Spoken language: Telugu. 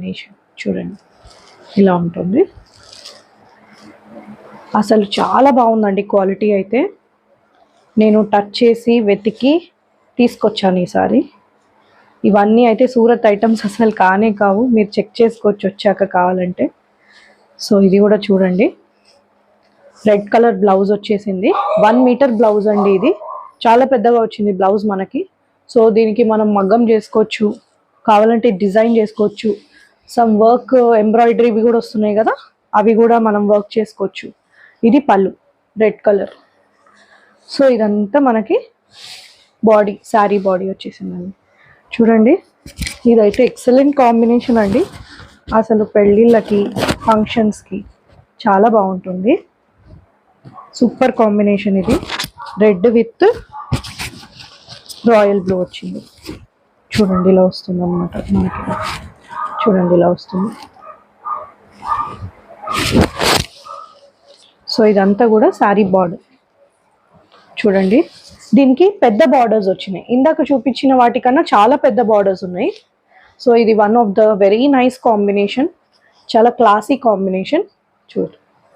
కాంబినేషన్ చూడండి. ఇలా ఉంటుంది. అసలు చాలా బాగుందండి క్వాలిటీ అయితే. నేను టచ్ చేసి వెతికి తీసుకొచ్చాను ఈసారి ఇవన్నీ అయితే సూరత్ ఐటమ్స్ అసలు కానే కావు. మీరు చెక్ చేసుకోవచ్చు వచ్చాక కావాలంటే. సో ఇది కూడా చూడండి. రెడ్ కలర్ బ్లౌజ్ వచ్చేసింది. వన్ మీటర్ బ్లౌజ్ అండి ఇది. చాలా పెద్దగా వచ్చింది బ్లౌజ్ మనకి. సో దీనికి మనం మగ్గం చేసుకోవచ్చు. కావాలంటే డిజైన్ చేసుకోవచ్చు. సమ్ వర్క్ ఎంబ్రాయిడరీవి కూడా వస్తున్నాయి కదా అవి కూడా మనం వర్క్ చేసుకోవచ్చు. ఇది పళ్ళు రెడ్ కలర్ సో ఇదంతా మనకి బాడీ శారీ బాడీ వచ్చేసిందండి. చూడండి ఇదైతే ఎక్సలెంట్ కాంబినేషన్ అండి. అసలు పెళ్ళిళ్ళకి ఫంక్షన్స్కి చాలా బాగుంటుంది. సూపర్ కాంబినేషన్ ఇది. రెడ్ విత్ రాయల్ బ్లూ వచ్చింది. చూడండి ఇలా వస్తుంది అనమాట మనకి. చూడండి ఇలా వస్తుంది. సో ఇదంతా కూడా శారీ బార్డర్. చూడండి. దీనికి పెద్ద బార్డర్స్ వచ్చినాయి. ఇందాక చూపించిన వాటికన్నా చాలా పెద్ద బార్డర్స్ ఉన్నాయి. సో ఇది one of the very nice combination. చాలా క్లాసీ కాంబినేషన్. చూడు.